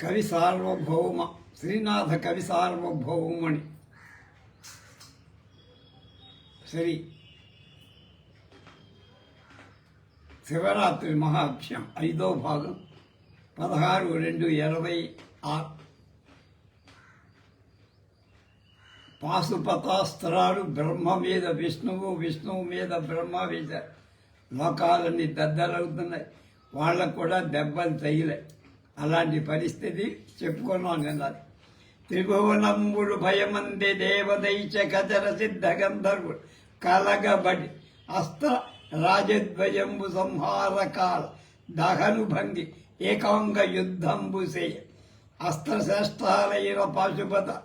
కవి సార్వభౌమ శ్రీనాథ కవి సార్వభౌముని శ్రీ శివరాత్రి మహాభ్యం ఐదో భాగం పదహారు రెండు ఇరవై ఆరు. పాశుపతాస్త్రాలు బ్రహ్మ మీద విష్ణువు విష్ణువు మీద బ్రహ్మ మీద. లోకాలన్నీ దద్దలవుతున్నాయి వాళ్ళకు కూడా దెబ్బలు తగిలాయి. అలాంటి పరిస్థితి చెప్పుకున్నాం కదా త్రిభువనంబుడు భయమంది దేవదైచ కచర సిద్ధ గంధర్వుడు. కలగబడి అస్త్ర రాజద్వయంబు సంహారకాల దహనుభంగి దహను భంగి ఏకాంగ యుద్ధంబు సేయ. అస్త్రశ్రేష్టాలైన పాశుపత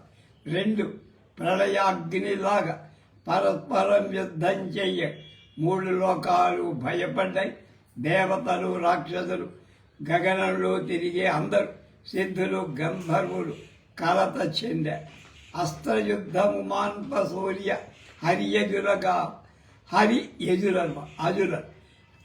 రెండు ప్రళయాగ్నిలాగా పరస్పరం యుద్ధం చెయ్య. మూడు లోకాలు భయపడ్డాయి. దేవతలు రాక్షసులు గగనంలో తిరిగే అందరూ సిద్ధులు గంధర్వులు కలత చెంద. అస్త్రయుద్ధము మాన్ప సూర్య హరియజులగా హరి యజులర్మ అజుల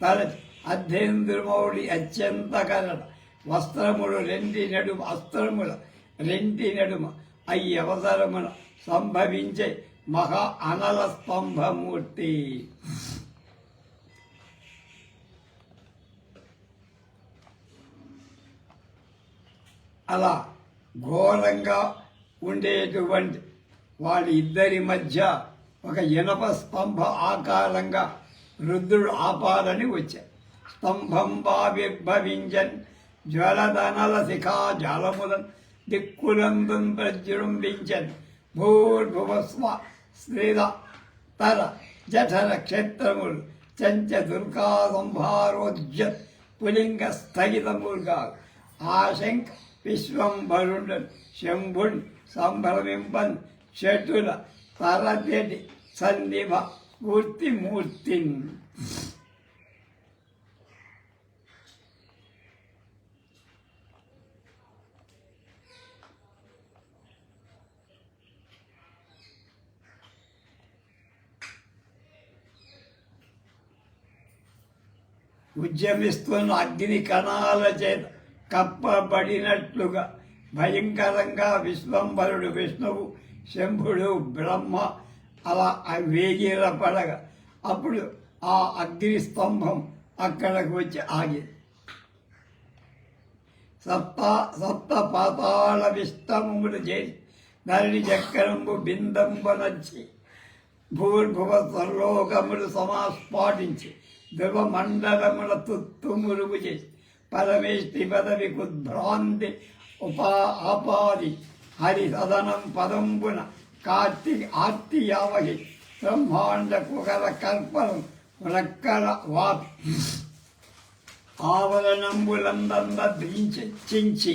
తల అధ్యేంద్రమౌళి అత్యంత కరణ. వస్త్రములు రెండి నడుమ అస్త్రముల రెండి నడుమ. అయి అవసరమున సంభవించే మహా అనల స్తంభమూర్తి. అలా ఘోరంగా ఉండేటువంటి వాళ్ళ ఇద్దరి మధ్య ఒక ఇనప స్తంభ ఆకారంగా రుద్రుడు ఆపాలని వచ్చాయి స్తంభం బావిర్భవించన్ జ్వలదనల శిఖా జలములన్ దిక్కులందు ప్రజృంభించన్ భూర్భువస్వ శ్రీద తర జఠర క్షేత్రములు చంచ దుర్గా సంభారోజ్యత్ పులింగ స్థగితములుగా ఆశంక విశ్వంభరుండన్ శంభున్ సంభ్రమింపన్ చెట్టుల తరదేటి సన్నిభ మూర్తి మూర్తి ఉద్యమిస్తున్న అగ్ని కణాల చేత కప్పబడినట్లుగా భయంకరంగా విశ్వంబరుడు విష్ణువు శంభుడు బ్రహ్మ అలా వేగిర పడగా అప్పుడు ఆ అగ్నిస్తంభం అక్కడకు వచ్చి ఆగింది సప్త సప్త పాతాళ విష్ణములు చేసి నరిని చక్రంబు బిందంబనచ్చి భూర్భువ సర్లోకములు సమాస్పాటించి ధ్రువ మండలముల తుత్తుమురుగు చేసి పరమేష్టి పదవి కుద్భ్రాంతి ఉపా ఆపాది హరి సదనం పదంబున కార్తి ఆర్తి యావహి బ్రహ్మాండ కుగల కల్పనం రక్కల వాపి ఆవరణంబులందంద చించి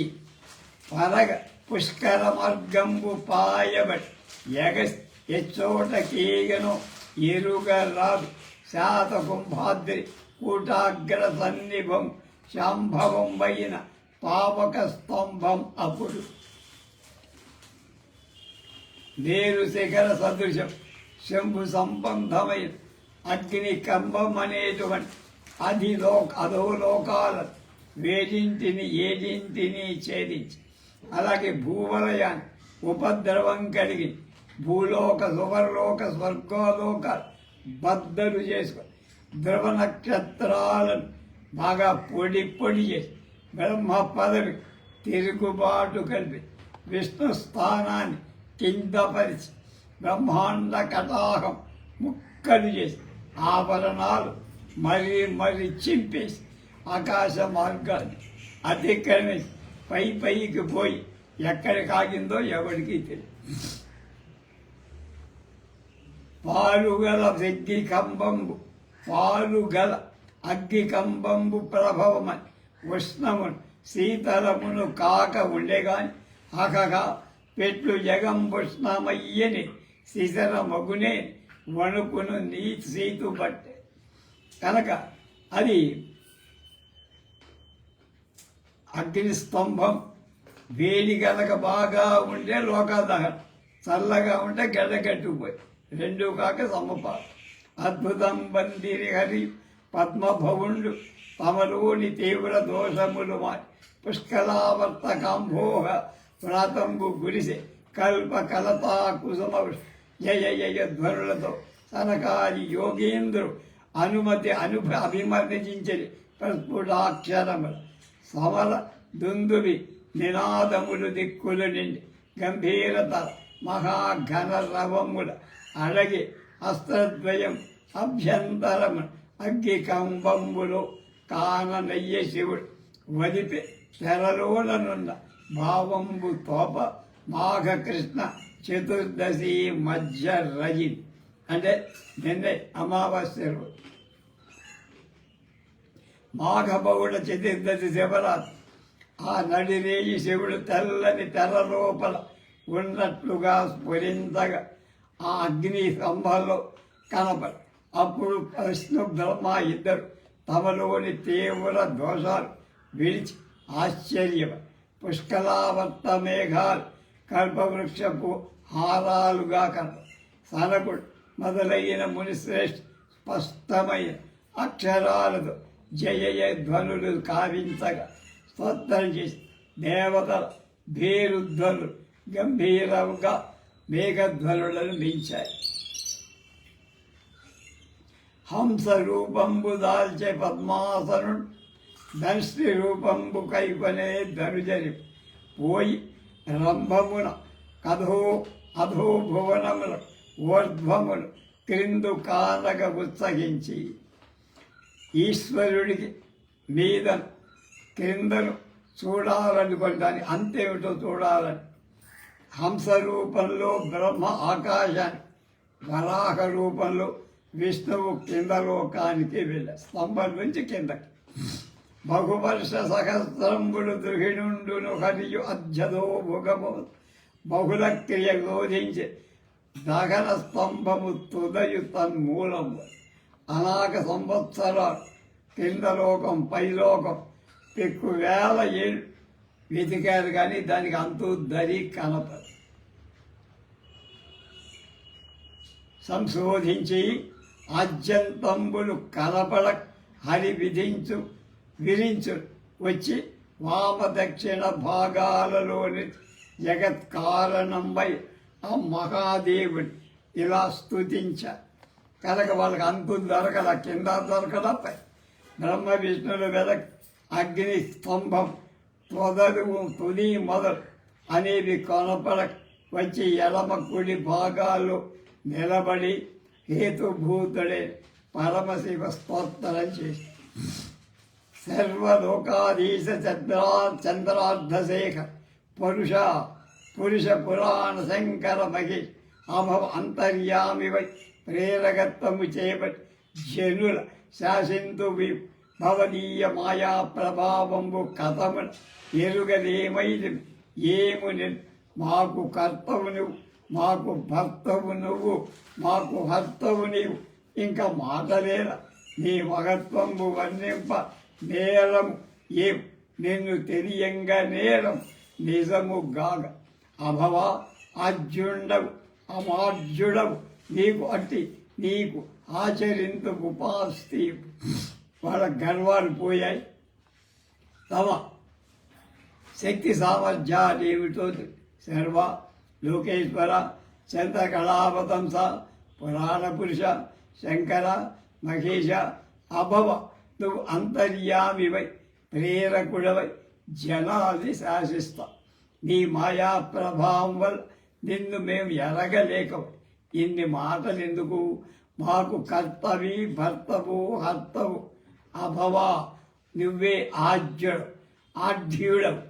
పరగ పుష్కర మార్గంబు పాయబడి ఎగ ఎచ్చోట ఎరుగ రాదు శాత కుంభాద్రి కూటాగ్ర సన్నిభం శాంభవం వైన పావక స్తంభం అప్పుడు. నేరు శిఖర సదృశం శంభు సంబంధమైన అగ్ని కంబం అనేటువంటి అధిలోక అధోలోకాల వేడింటిని ఏదింటిని ఛేదించి అలాగే భూవలయాన్ని ఉపద్రవం కలిగి భూలోక సువర్లోక స్వర్గలోక బద్దలు చేసుకొని ధ్రువ నక్షత్రాలను బాగా పొడి పొడి చేసి బ్రహ్మ పదవి తిరుగుబాటు కలిపి విష్ణు స్థానాన్ని కిందపరిచి బ్రహ్మాండ కటాహం ముక్కలు చేసి ఆభరణాలు మరీ మరీ చింపేసి ఆకాశ మార్గాన్ని అతిక్రమించి పై పైకి పోయి ఎక్కడికి ఆగిందో ఎవరికి తెలియదు పాలుగల అగ్గి కంబంబు పాలుగల అగ్గికంబంబు ప్రభవమని ఉష్ణమును శీతలమును కాక ఉండేగాని అకగా పెట్లు జగంబుష్ణమయ్యని శిశర మగునే వణుకును నీ సీతు పట్టే కనుక అది అగ్ని స్తంభం వేడి కనుక బాగా ఉంటే లోకాదహనం చల్లగా ఉంటే గడ్డగట్టుకుపోయి రెండు కాక సమపాలు. అద్భుతం బందిరి హరి పద్మభవుండు తమలోని తీవ్ర దోషములు మారి పుష్కలావర్త కాంభోహ ప్రాతంబు గురిసె కల్ప కలతా కుసుమ జయ జయ ధ్వనులతో సనకాది యోగేంద్రు అనుమతి అనుభ అభిమర్శించని ప్రస్ఫుటాక్షరములు. సమర దుందువి నినాదములు దిక్కులు నిండి గంభీరత మహాఘన రవముల అడగి అస్త్రద్వయం అభ్యంతరము అగ్గి కంబంబులు కాన నెయ్య శివుడు వదిపి తెరలోననున్న భావంబు తోప మాఘకృష్ణ చతుర్దశి మధ్య రజి. అంటే నిన్నే అమావాస్య రోజు. మాఘబౌడ చతుర్దశి శివరాత్రి. ఆ నడిరేయి శివుడు తెల్లని తెర లోపల ఉన్నట్లుగా స్ఫురించగా ఆ అగ్ని స్తంభంలో కనపడు అప్పుడు విష్ణు బ్రహ్మ ఇద్దరు. తమలోని తీవ్ర దోషాలు విడిచి ఆశ్చర్యం పుష్కలావర్త మేఘాలు కల్పవృక్షపు హారాలుగా కన సనకుడు మొదలైన మునిశ్రేష్ఠ స్పష్టమైన అక్షరాలతో జయ జయ ధ్వనులు కావించగా స్తోత్రం చేసి దేవతల భీరుధ్వనులు గంభీరంగా మేఘధ్వనులను మించాయి. హంస రూపంబు దాల్చే పద్మాసనుడు ధనుష్టి రూపంబు కైకొనే ధనుజరి పోయి రంభమున కథో అధో భువనములు ఊర్ధ్వములు క్రిందు కానక ఉత్సహించి. ఈశ్వరుడికి మీద క్రిందను చూడాలనుకుంటాను అంతేమిటో చూడాలని. హంస రూపంలో బ్రహ్మ ఆకాశాన్ని వరాహ రూపంలో విష్ణువు కింద లోకానికి వెళ్ళ స్తంభం నుంచి కిందకి. బహువర్ష సహస్రంబులు దృహిణుండును హరియు అధ్యదో భుగము. బహుళ క్రియ గోధించి దహన స్తంభము తుదయు తన్మూలము. అనాక సంవత్సర కింద లోకం పై లోకం. పెక్కు వేల ఏళ్ళు వెతికారు కానీ దానికి అంతు దరి కనపదు సంశోధించి ఆద్యంతంబులు కనపడ హరి విధించు విరించు వచ్చి వామ దక్షిణ భాగాలలోని జగత్ కారణంపై ఆ మహాదేవుడు ఇలా స్తుతించ. కనుక వాళ్ళకి అంతు దొరకల కింద దొరకల బ్రహ్మ విష్ణులు వెదక్ అగ్ని స్తంభం మొదలు తుది మొదలు అనేవి కనపడ వచ్చి ఎడమ కుడి భాగాలు నిలబడి హేతుభూతుడే పరమశివ స్తోత్రం చేసి. సర్వలోకాధీశ చంద్రా చంద్రార్ధశేఖ పురుష పురుష పురాణ శంకర మహి అభవ అంతర్యామి వై ప్రేరకత్వము చేపట్టి జనుల శాసింతు భవనీయ మాయా ప్రభావంబు కథమున ఎరుగలేమైది ఏముని మాకు కర్తవు నువ్వు మాకు భర్తవు నువ్వు మాకు భర్తవు నీవు. ఇంకా మాటలేరా నీ మగత్వము వర్ణింప నేరం ఏం నిన్ను తెలియంగా నేరం నిజము గాగ. అభవ అర్జుండవు అమార్జుడవు. నీకు అట్టి నీకు ఆచరింతు ఉపాస్తి. వాళ్ళ గర్వాలు పోయాయి. తమ శక్తి సామర్థ్యాలు ఏమిటో సర్వ లోకేశ్వర చంద్రకళాపదంస పురాణ పురుష శంకర మహేష అభవ నువ్వు అంతర్యామివై ప్రేరకుడవై జనాది శాసిస్తా. నీ మాయా ప్రభావం వల్ల నిన్ను మేము ఎరగలేకవు ఇన్ని మాటలు ఎందుకు మాకు కర్తవి భర్తవు హర్తవు. అభవా నువ్వే ఆజ్యుడు ఆఢ్యుడవు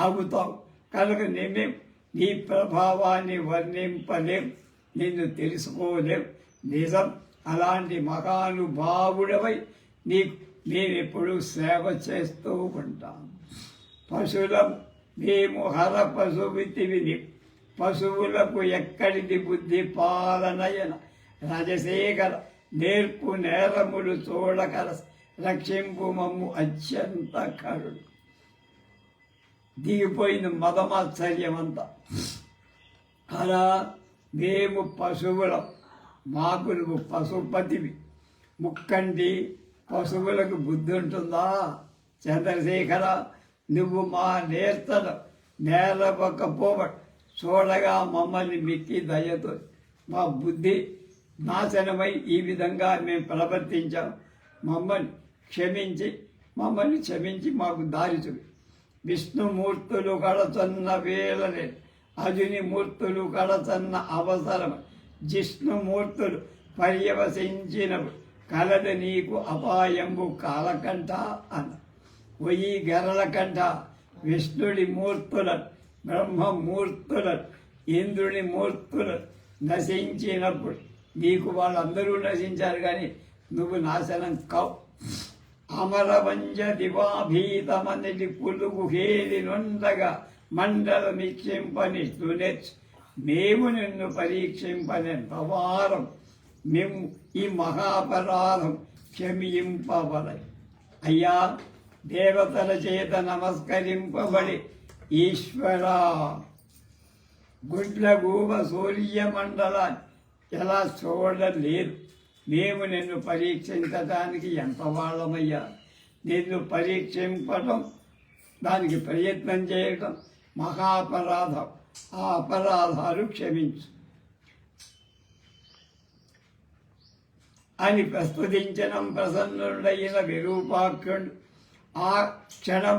అవుతావు. కనుక నేమేం నీ ప్రభావాన్ని వర్ణింపలేం నిన్ను తెలుసుకోలేం. నిజం అలాంటి మహానుభావుడవై నీకు నేనెప్పుడు సేవ చేస్తూ ఉంటాను. పశువులం మేము హర పశువితివి విని పశువులకు ఎక్కడిది బుద్ధి పాలనయన? రజశేఖర నేర్పు నేరములు చూడకర రక్షింపు మమ్ము అత్యంత కరుడు దిగిపోయిన మదమాశ్చర్యం అంతా అలా మేము పశువులం మాకు నువ్వు పశుపతివి. ముక్కంటి పశువులకు బుద్ధి ఉంటుందా చంద్రశేఖర నువ్వు మా నేర్తను. నేలవకపోవ చూడగా మమ్మల్ని మిక్కి దయతో మా బుద్ధి నాశనమై ఈ విధంగా మేము ప్రవర్తించాం. మమ్మల్ని క్షమించి మమ్మల్ని క్షమించి మాకు దారి చూపి. విష్ణుమూర్తులు కడచన్న వేళలే అజుని మూర్తులు కడచన్న అవసరం. జిష్ణుమూర్తులు పర్యవసించినప్పుడు కలదు నీకు అపాయంబు కాలకంట అన్న వయ్యి గరలకంట విష్ణుడి మూర్తులను బ్రహ్మమూర్తులను ఇంద్రుని మూర్తులను నశించినప్పుడు నీకు వాళ్ళందరూ నశించారు కానీ నువ్వు నాశనం కావు. అమరవంజ దివాభీతమనిటి పులుగు హేది నొందగా మండలమిక్షింపని తునెచ్ మేము నిన్ను పరీక్షింపని భవారం మేము ఈ మహాపరాధం క్షమింపవలై. అయ్యా దేవతల చేత నమస్కరింపబడి ఈశ్వరా. గుడ్లగూబ సూర్యమండలాన్ని ఎలా చూడలేదు మేము నిన్ను పరీక్షించడానికి ఎంత వాళ్ళమయ్యా? నిన్ను పరీక్షింపడం దానికి ప్రయత్నం చేయటం మహాపరాధం. ఆ అపరాధాలు క్షమించు. అని ప్రస్తుతించడం ప్రసన్నుడైన విరూపాక్షుడు ఆ క్షణం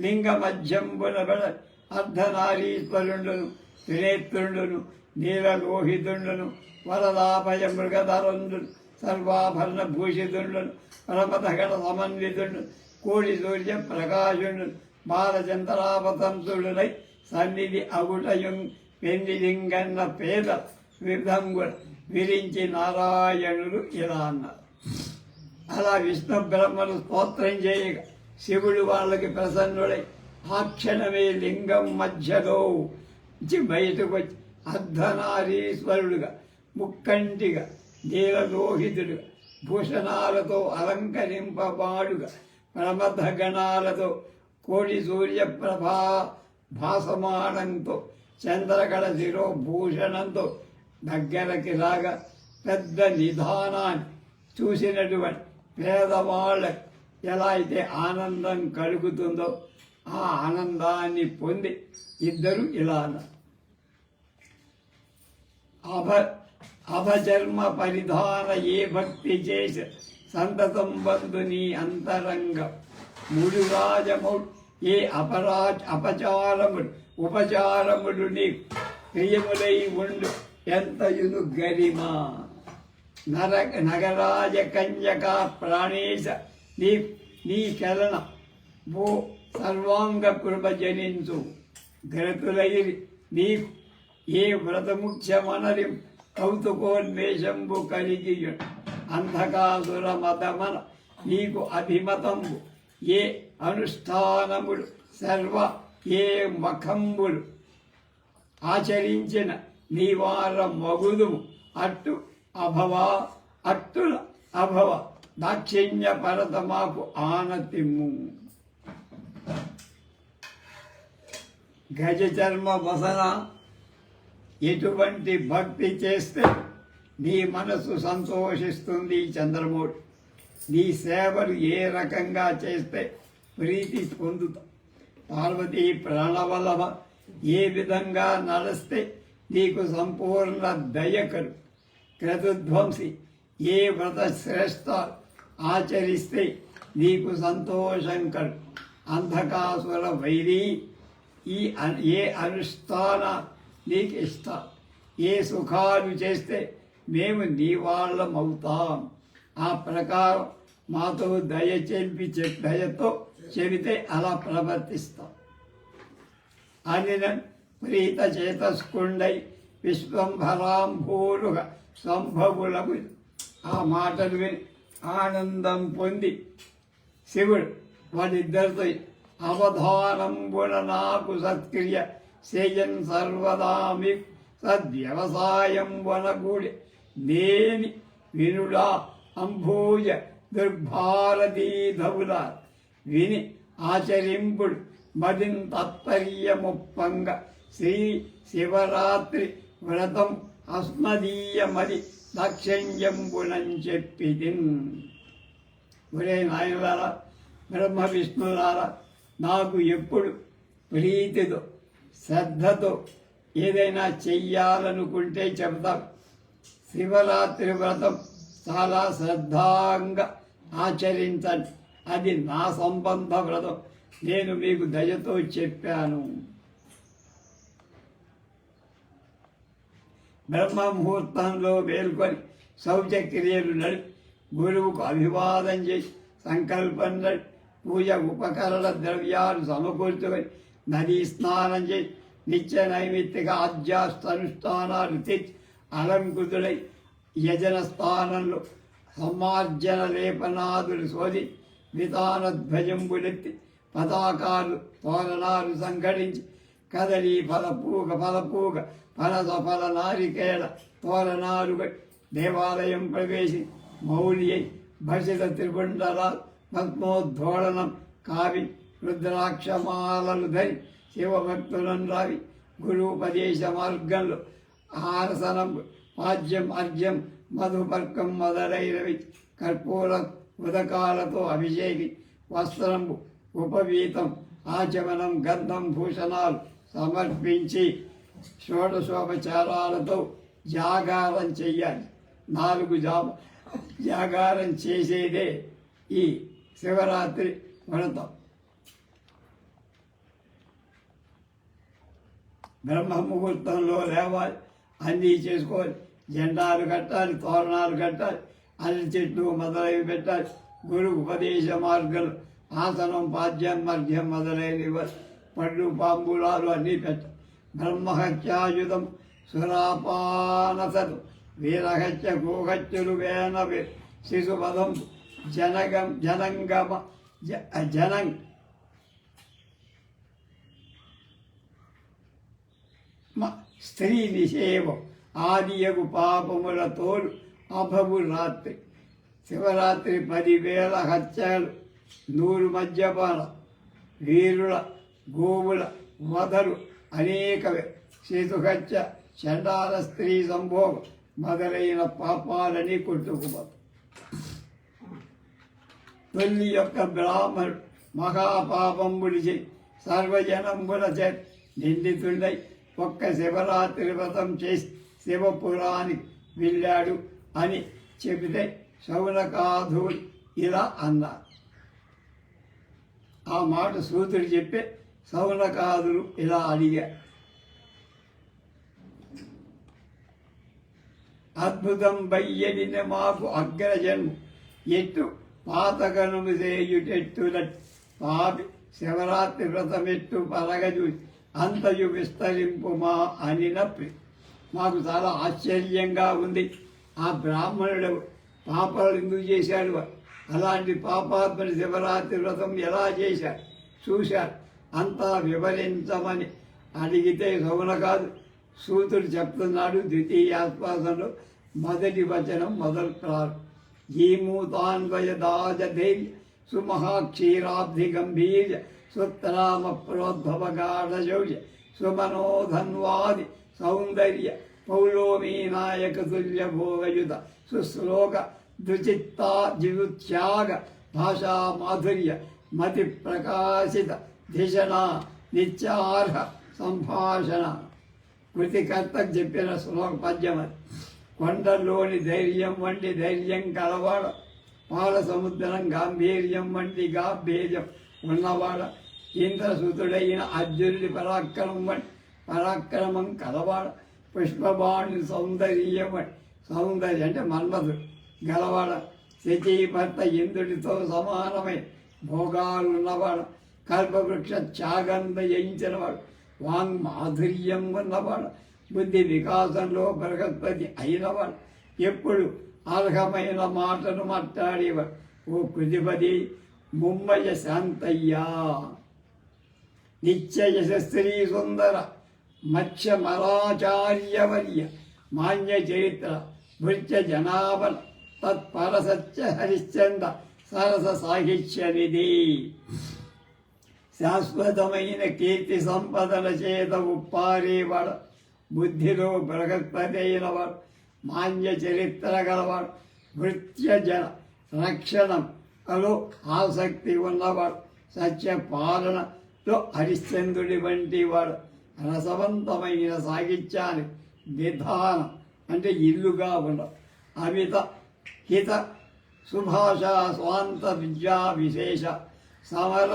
లింగ మధ్యంబునబడ అర్ధనారీశ్వరుండును త్రినేత్రుండును నీలలోహితుండును వరదాభయ మృగధరుండును సర్వాభరణ భూషితుండును పరమతగడ సమన్వితుడు కోడి సూర్య ప్రకాశుడు బాలచంద్రాపతంసుడునై సన్నిధి అగుటయుం పెందిలింగన్న పేద విధంగుడు విరించి నారాయణుడు ఇలా అన్నారు. అలా విష్ణు బ్రహ్మను స్తోత్రం చేయగా శివుడు వాళ్ళకి ప్రసన్నుడై ఆ క్షణమే లింగం మధ్యలో బయటకు వచ్చి అర్ధనారీశ్వరుడుగా ముక్కంటిగా నీలలోహితుడు భూషణాలతో అలంకరింపబాడుగా ప్రమథగణాలతో గణాలతో కోడి సూర్యప్రభా భాసమానంతో చంద్రకళ శిరోభూషణంతో దగ్గరకి రాగా పెద్ద నిధానాన్ని చూసినటువంటి పేదవాళ్ళ ఎలా అయితే ఆనందం కలుగుతుందో ఆ ఆనందాన్ని పొంది ఇద్దరు ఇలా అభ అభజన్మ పరిధార ఏ భక్తి చేసి సంతతం బంధు నీ అంతరంగ. ముడురాజముడు ఏ అపరా అపచారముడు ఉపచారముడు నీ ప్రియములై ఉండు. ఎంతయును గరిమా. నర నగరాజ కన్యక ప్రాణేశ నీ నీ చలన. భూ సర్వాంగ కృప జనించు. గ్రతులై నీ ఏ వ్రతముఖ్యమనరి కౌతుకోన్మేషంబు కలిగి అంధకాసుర మతమన నీకు అభిమతంబు. ఏ అనుష్ఠానములు సర్వ ఏ మఖంబులు ఆచరించిన నీవార మగుదుము. అట్టు అభవ అట్టుల అభవ దాక్షిణ్య పరతమాకు ఆనతిమ్ము. గజ చర్మ వసన ఎటువంటి భక్తి చేస్తే నీ మనసు సంతోషిస్తుంది చంద్రమూడు నీ సేవలు ఏ రకంగా చేస్తే ప్రీతి పొందుతా. పార్వతీ ప్రణవలవ ఏ విధంగా నడిస్తే నీకు సంపూర్ణ దయకరు క్రతుధ్వంసి ఏ వ్రత శ్రేష్ట ఆచరిస్తే నీకు సంతోషం కలు. అంధకాసుర వైరీ ఈ ఏ అనుష్ఠాన నీకు ఇష్టం ఏ సుఖాలు చేస్తే మేము నీ వాళ్ళం అవుతాం. ఆ ప్రకారం మాతో దయ చెల్పి దయతో చెబితే అలా ప్రవర్తిస్తాం. అనిన ప్రీత చేతస్కుండై విశ్వంభరాంభూరుగా సంభవులకు ఆ మాటలు విని ఆనందం పొంది శివుడు వాడిద్దరితో అవధానంబున నాకు సత్క్రియ సేయన్ సర్వదామి సద్వ్యవసాయం వనగుడి నేని వినుడా అంభూయ దుర్భారతీధవుల విని ఆచరింపుడు మదిన్ తత్పర్యముప్పంగ. శ్రీ శివరాత్రి వ్రతం అస్మదీయమది దక్షిణ్యంబునం చెప్పి ఒరే నాయనలారా బ్రహ్మ విష్ణులారా నాకు ఎప్పుడు ప్రీతిదో శ్రద్ధతో ఏదైనా చెయ్యాలనుకుంటే చెబుతాం. శివరాత్రి వ్రతం చాలా శ్రద్ధాంగా ఆచరించండి. అది నా సంబంధ వ్రతం. నేను మీకు దయతో చెప్పాను. బ్రహ్మ ముహూర్తంలో మేల్కొని శౌచక్రియలు నడిపి గురువుకు అభివాదం చేసి సంకల్పం నడిపి పూజ ఉపకరణ ద్రవ్యాలు సమకూర్చుకొని నదీ స్నానం చేసి నిత్య నైమిత్తిక ఆధ్యాస్తనుష్ఠానాలు తెచ్చి అలంకృతులై యజన స్థానంలో సమార్జన లేపనాదులు శోధి విధానధ్వజంబులెత్తి పతాకాలు తోరణాలు సంఘటించి కదలి ఫలపూగ ఫలపూగ ఫలస ఫల నారికేళ తోరణాలు దేవాలయం ప్రవేశి మౌలి భషిత భసిత త్రిపుండల పద్మోద్ధోళనం కావి రుద్రాక్షమాలలు ధరి శివభక్తులను రావి గురుపదేశ మార్గంలో ఆరసనం పాద్యం అర్ఘ్యం మధుపర్కం మొదలైనవి కర్పూర ఉదకాలతో అభిషేకి వస్త్రంబు ఉపవీతం ఆచమనం గంధం భూషణాలు సమర్పించి షోడశోపచారాలతో జాగారం చెయ్యాలి. నాలుగు జా జాగారం చేసేదే ఈ శివరాత్రి వ్రతం. బ్రహ్మ ముహూర్తంలో లేవాలి. అన్నీ చేసుకోవాలి. జెండాలు కట్టాలి తోరణాలు కట్టాలి అల్లి చెట్లు మొదలైవి పెట్టాలి. గురు ఉపదేశ మార్గాలు ఆసనం పాద్యం మధ్యం మొదలైనవి. పండ్లు పాంబులాలు అన్నీ పెట్టాలి. బ్రహ్మహత్యాయుధం సురాపానసలు వీరహత్య గోహత్యలు వేన శిశుపదం జనగం జనంగమ జ- జనం మ- స్త్రీ నిషేవం ఆదియగు పాపముల తోలు అభవు రాత్రి. శివరాత్రి పదివేల హత్యలు. నూరు మద్యపాన వీరుల గోవుల వధలు అనేక శీతుహత్య చండాల స్త్రీ సంభోగం మొదలైన పాపాలని కొట్టుకుపోతాం తొలి యొక్క బ్రాహ్మణుడు మహాపాపం చేయి. సర్వజనంబుల చే ఒక్క శివరాత్రి వ్రతం చేసి శివపురానికి వెళ్ళాడు అని చెబితే శౌనకాధుడు ఇలా అన్నారు. ఆ మాట సూతుడు చెప్పి శౌనకాదులు ఇలా అడిగారు అద్భుతం బయ్యడిన మాకు అగ్రజన్ము. ఎట్టు పాతగనుము చేయుటెట్టుల పాపి శివరాత్రి వ్రతమెట్టు పరగజూసి అంతయు విస్తరింపు మా అనినప్పి మాకు చాలా ఆశ్చర్యంగా ఉంది. ఆ బ్రాహ్మణుడు పాపాలు ఎందుకు చేశాడు? అలాంటి పాపాత్మని శివరాత్రి వ్రతం ఎలా చేశాడు? చూశాడు. అంతా వివరించమని అడిగితే సౌన కాదు. సూతుడు చెప్తున్నాడు ద్వితీయాశ్వాసంలో మొదటి వచనం మొదలు ప్రారు జీమూతాన్వయ దాజధైర్య సుమహాక్షీరాబ్ధి గంభీర్య సుత్రామ ప్రోద్భవ గాఢశౌర్య సుమనోధన్వాది సౌందర్య పౌలోమీ నాయక తుల్య భోగయుత సుశ్లోక దుచిత్తా జిగుత్యాగ భాషా మాధుర్య మతి ప్రకాశిత ధిషణ నిత్యార్హ సంభాషణ కృతికర్తకు చెప్పిన శ్లోక పద్యం అది కొండల్లోని ధైర్యం వంటి ధైర్యం కలవాడ పాల సముద్రం గాంభీర్యం వంటి గాంభీర్యం. ఉన్నవాడ ఇంద్రసూతుడైన అర్జునుడి పరాక్రమం పరాక్రమం కలవాడ పుష్పబాణి సౌందర్యమని సౌందర్యం అంటే మన్మధుడు. గలవాడ శచీభర్త ఇంద్రుడితో సమానమై భోగాలు ఉన్నవాడు. కల్పవృక్ష త్యాగంద జయించినవాడు. వాంగ్ మాధుర్యం ఉన్నవాడు. బుద్ధి వికాసంలో బృహస్పతి అయినవాడు. ఎప్పుడు అర్హమైన మాటను మాట్లాడేవాడు. ఓ కృతిపతి ముమ్మయ శాంతయ్యా. నిత్య యశస్త్రీ సుందర మత్స్య మరాచార్యవర్య మాన్య చరిత్ర భృత్య జనాభన తత్పరసత్య హరిశ్చంద సరస సాహిత్య నిధి. శాశ్వతమైన కీర్తి సంపదల చేత ఉప్పారేవాడు బుద్ధిలో బృహస్పతి అయినవాడు మాన్య చరిత్ర గలవాడు భృత్య జన రక్షణం అలో ఆసక్తి ఉన్నవాడు సత్య పాలనలో హరిశ్చంద్రుడి వంటి వాడు రసవంతమైన సాహిత్యాన్ని విధానం అంటే ఇల్లుగా ఉండ అమిత హిత సుభాష స్వాంత విద్యా విశేష సమర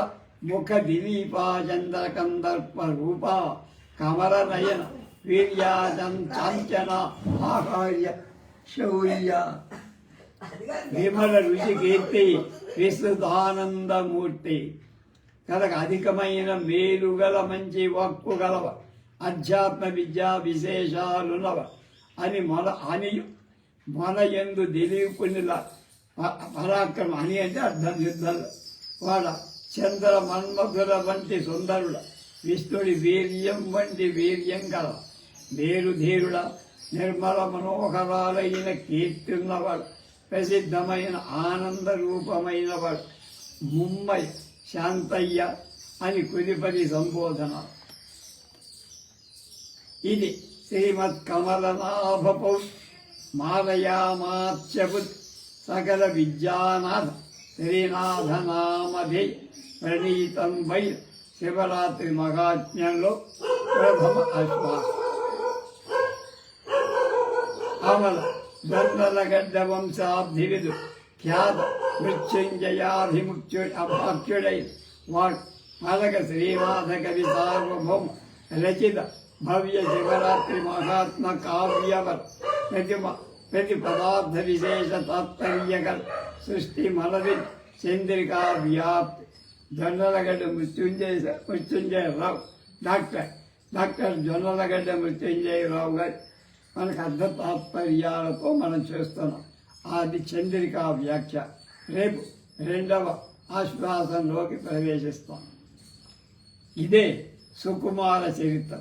ముఖ దిలీపాచంద్ర చంద్రకందర్ప రూప కమర నయన వీర్యాచం చాంచన ఆహార్య శౌర్య. విమల రుచి కీర్తి విస్తృతానందమూర్తి కనుక అధికమైన మేలుగల మంచి వక్కు గలవ అధ్యాత్మ విద్యా విశేషాలునవ అని మన అని మన ఎందు దిలీపునిల పరాక్రమ పరాక్రమం. అని అంటే అర్థం యుద్ధాలు వాడ చంద్ర మన్మధుల వంటి సుందరుడ విష్ణుడి వీర్యం వంటి వీర్యం గల మేలుధీరుడ నిర్మల మనోహరాలైన కీర్తిన్నవాడు ప్రసిద్ధమైన ఆనంద రూపమైన వాడు. ముమ్మై శాంతయ్య అని కుదిపది సంబోధన. ఇది శ్రీమత్ కమలనాభపౌ మాలయామాత్యపు సకల విద్యానాథ శ్రీనాథనామధి ప్రణీతం వై శివరాత్రి మహాత్మ్యంలో ప్రథమ అశ్వాస. అమల தர்தரகண்ட வம்சாப்திரிது ख्यात मृत्युंजयाधिमुक्त्युडै मालक श्रीमाधक विसार्वभौम रचित भव्य शिवरात्रि महात्म काव्यवर प्रतिपदार्थ विशेष तात्पर्यकर सृष्टि मलविद चंद्रिका व्याप्त ज्वलगड मृत्युंजय मृत्युंजय राव डॉक्टर डॉक्टर ज्वलगड मृत्युंजय राव गार మనకు అర్థ తాత్పర్యాలతో మనం చేస్తున్నాం. అది చంద్రిక వ్యాఖ్య. రేపు రెండవ ఆశ్వాసంలోకి ప్రవేశిస్తాం. ఇదే సుకుమార చరిత్ర.